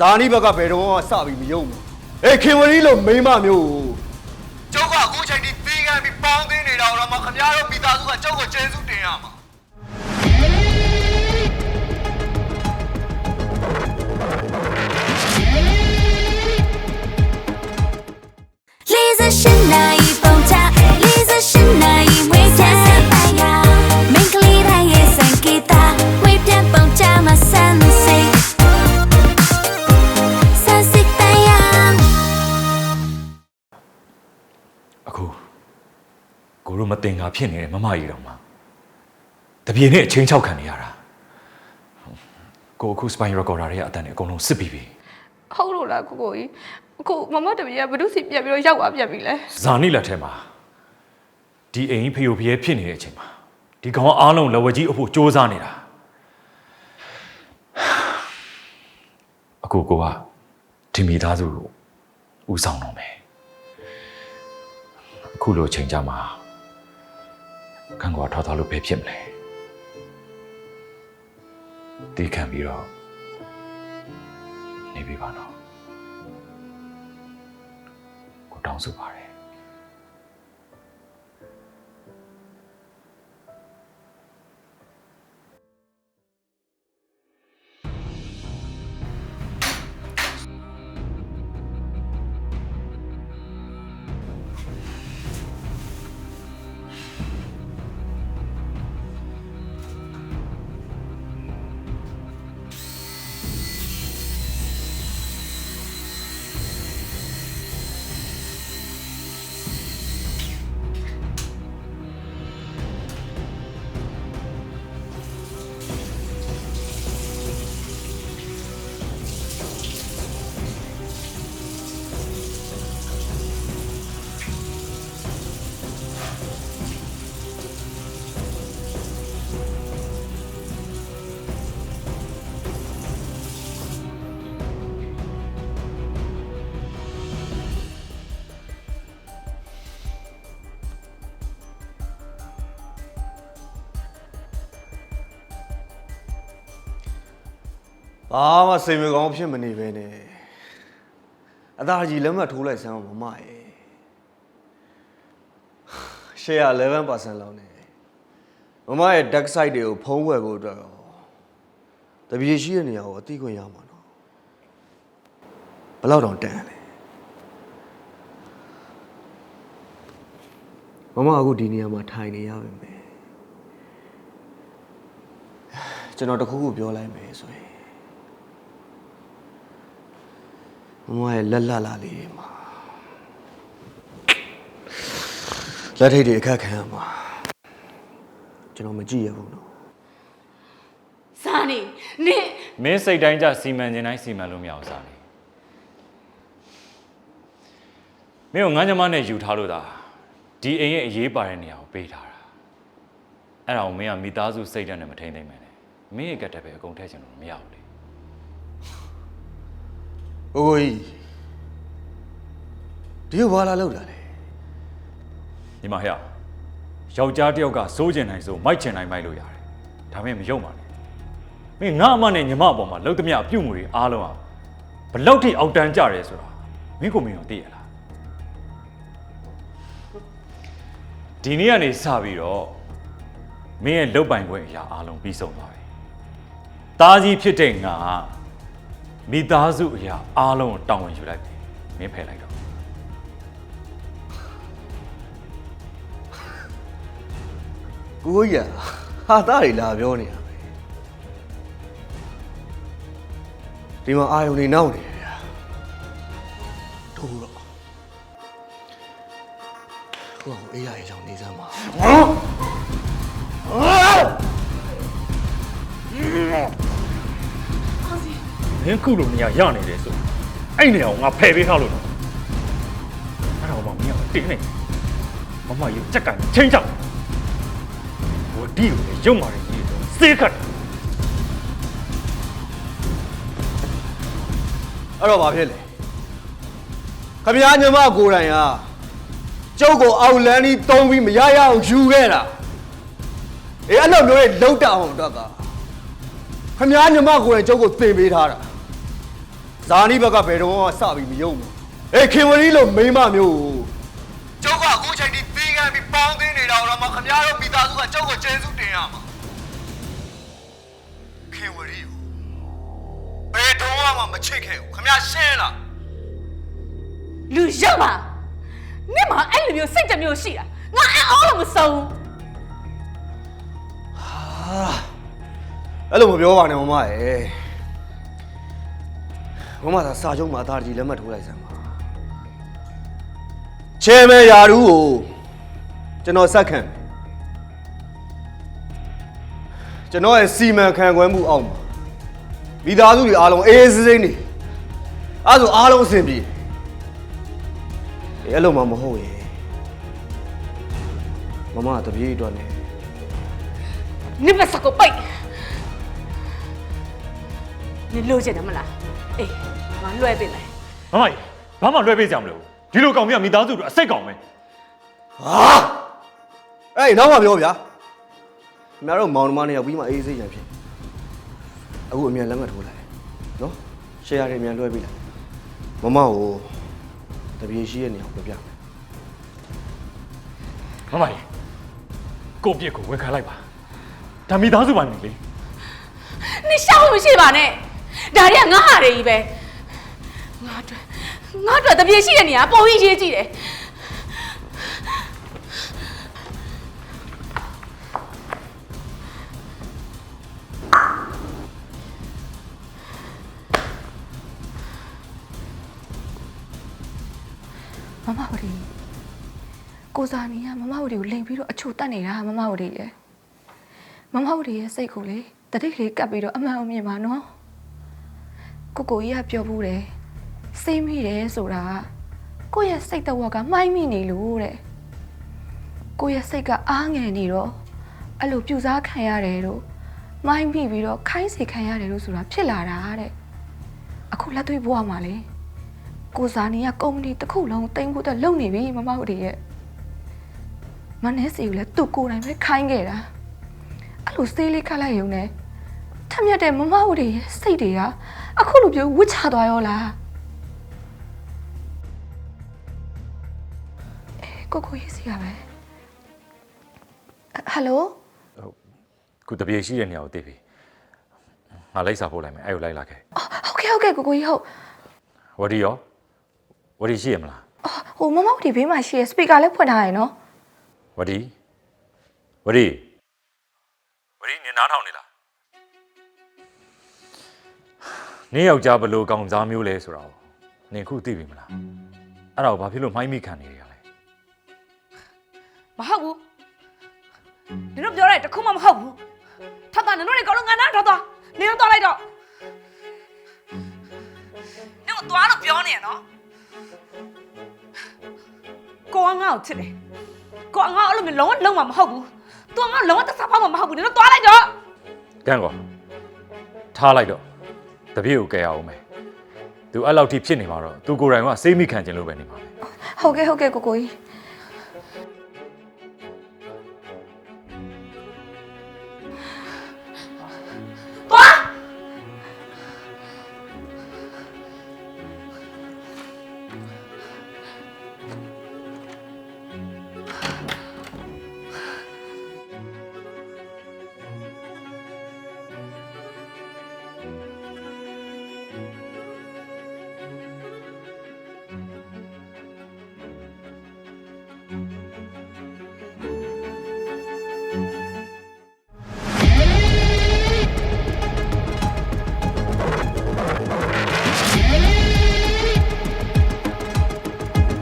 ဇာနီဘက်ကဘယ်တော့မှစပြီးမယုံဘူးအေးခင်ဝရီလိုမိန်းမမျိုးကိုကျုပ်ကအခုချိန်ထိပြီးကန်ပြီးပေါင်းသိနေတာတော့မှခင်ဗျားတို့မိသားစုကကျုပ်ကိုကျေးဇူးတင်ရမှာလေးစရှင်နိုင် အခုကိုတို့မတင်ငါဖြစ်နေတဲ့မမကြီးတော်မှာတပြေနဲ့အချင်းချောက်ခံနေရတာကိုအခု spine recorder တွေကအတန်နဲ့အကုန်လုံးစစ်ပြီးပြီ ဟုတ်လို့လားကိုကိုကြီးအခုမမတပည့်ကဘ누구စီပြက်ပြီးတော့ရောက်သွားပြက်ပြီလဲ ဇာနိလက်ထဲမှာဒီအိမ်ဖေယိုဖျဲဖြစ်နေတဲ့အချိန်မှာဒီကောင်အားလုံးလက်ဝဲကြီးအဖို့စ조사နေတာအခုကိုကဒီမိသားစုကိုဦးဆောင်တော့မယ် အခုလိုအချိန်ကြမှာခံကွာထောက်ထားလို့ပဲဖြစ်မလဲတီးခံပြီးတော့နေပြီပါတော့ကိုတောင်းဆိုပါတယ် ဘာမှစိတ်မကောင်းဖြစ်မနေပဲနဲ့အသာကြီးလက်မှတ်ထိုးလိုက်စမ်းအောင်မမရဲ့ရှယ်ယာ11%လောက်နဲ့မမရဲ့ dark side တွေကိုဖုံးဝယ်ဖို့အတွက်တော့တပြေရှိတဲ့နေရာကိုအသိခွင့်ရမှာနော်ဘယ်လောက်တောင်တန်လဲမမအခုဒီနေရာမှာထိုင်နေရပါမယ်ကျွန်တော်တခုခုပြောလိုက်မယ်ဆိုရင် မမရဲ့လက်လက်လာလေးတွေမှာလက်ထိတ်တွေအခက်ခံရမှာကျွန်တော်မကြည့်ရဘူးနော်ဇာနေနင့်မင်းစိတ်တိုင်းကြစီမံခြင်းတိုင်းစီမံလို့မရအောင်စားနေမင်းကိုငန်းညမနဲ့ယူထားလို့ဒါဒီအိမ်ရဲ့အရေးပါတဲ့နေရာကိုပေးထားတာအဲ့ဒါကိုမင်းကမိသားစုစိတ်ဓာတ်နဲ့မထိန်သိမ့်မယ်နဲ့မင်းရဲ့ကတ်တက်ပဲအကုန်ထည့်ချင်လို့မရဘူးလေ ကိုကိုကြီးဒီကိုဘာလာလောက်တာလဲညီမဟဲ့ယောက်ျားတစ်ယောက်ကစိုးကျင်နိုင်ဆိုမိုက်ချင်နိုင်မိုက်လို့ရတယ်ဒါပေမဲ့မယုံပါနဲ့မင်းငါအမနဲ့ညီမအပေါ်မှာလှုပ်သမျှအပြုတ်မှုတွေအားလုံးอ่ะဘလောက်ထိအောက်တန်းကြတယ်ဆိုတာမင်းကိုမင်းတော့သိရလားဒီနေ့ကနေစပြီးတော့မင်းရဲ့လုတ်ပိုင်ခွင့်အရာအားလုံးပြီးဆုံးသွားပြီ။တားကြီးဖြစ်တဲ့ငါ မိသားစုအရာအားလုံးကိုတောင်းဝင်ယူလိုက်ပြီ။မင်းဖယ်လိုက်တော့ကိုကိုကြီးကဟာသားတွေလာပြောနေတာပဲဒီမှာအာယုန်နေနောက်နေတယ်ဗျာထိုးတော့ကိုကအေးရရဲ့ကြောင့်နေစမ်းပါမ င်းခုလိုနေရရနေတယ်ဆိုအဲ့နေအောင်ငါဖယ်ပေးထားလို့တော့အဲ့ဒါကိုမှမင်းကတင်းနေမမရုပ်ချက်ကန်ချင်းချောက်ဘိုဒီကိုလည်းရုံမာတယ်ကြီးတော့စေးခတ်တယ်အဲ့တော့ဘာဖြစ်လဲခမည်းညီမကိုယ်တိုင်ဟာကျုပ်ကိုအောက်လန်းကြီးတုံးပြီးမရရအောင်ယူခဲ့တာအေးအဲ့လိုမျိုးတွေလောက်တအောင်တော့ကခမည်းညီမကိုယ်တိုင်ကျုပ်ကိုသင်ပေးထားတာ ဇဇာနီဘက်ကဘယ်တော့မှစပြီးမယုံဘူးအေးခင်ဝရီလိုမိန်းမမျိုးကိုကျုပ်ကအခုချိန်ဒီပြီးကန်ပြီးပေါင်းသိနေတာတော့မှခမရတို့မိသားစုကကျုပ်ကိုကျေးဇူးတင်ရမှာခင်ဝရီကိုဘယ်တော့မှမချစ်ခဲ့ဘူးခမရရှင်းလားလူရောက်ပါနင့်မှာအဲ့လိုမျိုးစိတ်တစ်မျိုးရှိတာငါအဲ့အောလို့မစုံဘူးအဲ့လိုမပြောပါနဲ့မမရဲ့ မမသာစာချုပ်မှာအသားကြီးလက်မှတ်ထိုးလိုက်စမ်းပါချဲမဲယာရူးကိုကျွန်တော်စက်ခံကျွန်တော်ရဲ့စီမံခန့်ခွဲမှုအောက်မှာမိသားစုတွေအားလုံးအေးအေးဆေးဆေးနေအဲ့ဒါဆိုအားလုံးအဆင်ပြေအေးအဲ့လိုမှမဟုတ်ရဲ့မမကတပြေးအတွက်နဲ့နင့်မစကိုပိတ်နင်လိုချင်တယ်မလား အေးငါလွှဲပေးမယ်မမကြီးဘာမှလွှဲပေးကြမလို့ဒီလိုကောင်မြတ်မိသားစုတို့အစိတ်ကောင်ပဲဟာအဲ့နောက်မှပြောဗျာခင်ဗျားတို့မောင်နှမနဲ့ရောက်ပြီးမှအေးစိတ်ရန်ဖြစ်အခုအမြန်လက်မှတ်ထိုးလိုက်နော်ရှယ်ယာတွေအမြန်လွှဲပေးလိုက်မမကိုတပြေရှိရဲ့နေအောင်ပြောပြမယ်မမကြီးကိုပြစ်ကိုဝန်ခံလိုက်ပါဒါမိသားစုပါနေလေနင်ရှောက်လို့မရှိပါနဲ့ ဒါတွေကငါဟာတွေကြီးပဲငါအတွက်ငါအတွက်တပြေရှိတဲ့နေရာပုံရိပ်ရေးကြည့်တယ်မမဝရီကိုစာနီကမမဝရီကိုလိန်ပြီးတော့အချိုတက်နေတာမမဝရီရဲ့မမဝရီရဲ့စိတ်ကိုလေတတိတ်လေးကပ်ပြီးတော့အမှန်အမြင်ပါနော် ကိုကိုကြီးကပြောဘူးတယ်စိတ်မိတယ်ဆိုတာကကိုယ့်ရဲ့စိတ်တဝက်ကမှိုင်းမိနေလို့တဲ့ကိုယ့်ရဲ့စိတ်ကအားငယ်နေတော့အဲ့လိုပြူစားခံရတယ်လို့မှိုင်းမိပြီးတော့ခိုင်းစေခံရတယ်လို့ဆိုတာဖြစ်လာတာတဲ့အခုလက်တွေ့ဘဝမှာလေကိုဇာနီကကုမ္ပဏီတစ်ခုလုံးတင်ဖို့အတွက်လုပ်နေပြီမမတို့တွေရဲ့မနက်စီကိုလည်းသူ့ကိုယ်တိုင်ပဲခိုင်းခဲ့တာအဲ့လိုစေးလေးခတ်လိုက်ရုံနဲ့ထက်မြက်တဲ့မမတို့တွေရဲ့စိတ်တွေက အခုလိုပြောဝစ်ချသွားရောလားအေးကိုကိုရေးစီရပဲဟယ်လိုခုတပြေရှိတဲ့နေရာကိုသိပြီငါလိုက်စာပို့လိုက်မယ်အဲ့ကိုလိုက်လာခဲ့အော်ဟုတ်ကဲ့ဟုတ်ကဲ့ကိုကိုကြီးဟုတ်ဝဒီရောဝဒီရှိရမလားအော်ဟိုမမတို့တွေဘေးမှာရှိရစပီကာလည်းဖွင့်ထားရယ်နော်ဝဒီဝဒီဝဒီနင်နားထောင်နေလား နင်ယောက်ျားဘလို့ကောင်စားမျိုးလဲဆိုတော့နင်ခုသိပြီမလားအဲ့ဒါကိုဘာဖြစ်လို့မှိုင်းမိခံနေရလဲမဟုတ်ဘူးနင်တို့ပြောတဲ့တခုမှမဟုတ်ဘူးထပ်တာနင်တို့တွေကောလုံးငါနာထောက်သွားနင်တို့သွားလိုက်တော့နင်တို့သွားလို့ပြောနေရနော်ကိုကငါ့ကိုချစ်တယ်ကိုကငါ့ကိုအဲ့လိုမျိုးလုံးဝလုံးဝမဟုတ်ဘူးသူကငါ့ကိုလုံးဝတစ္ဆာဖောက်မှမဟုတ်ဘူးနင်တို့သွားလိုက်တော့ကန့်ကောထားလိုက်တော့ တပြေကိုကဲရအောင်မယ်သူအဲ့လောက်ထိဖြစ်နေမှာတော့သူကိုယ်တိုင်ကစေးမိခံခြင်းလို့ပဲနေမှာပဲ ဟုတ်ကဲ့ဟုတ်ကဲ့ကိုကိုကြီး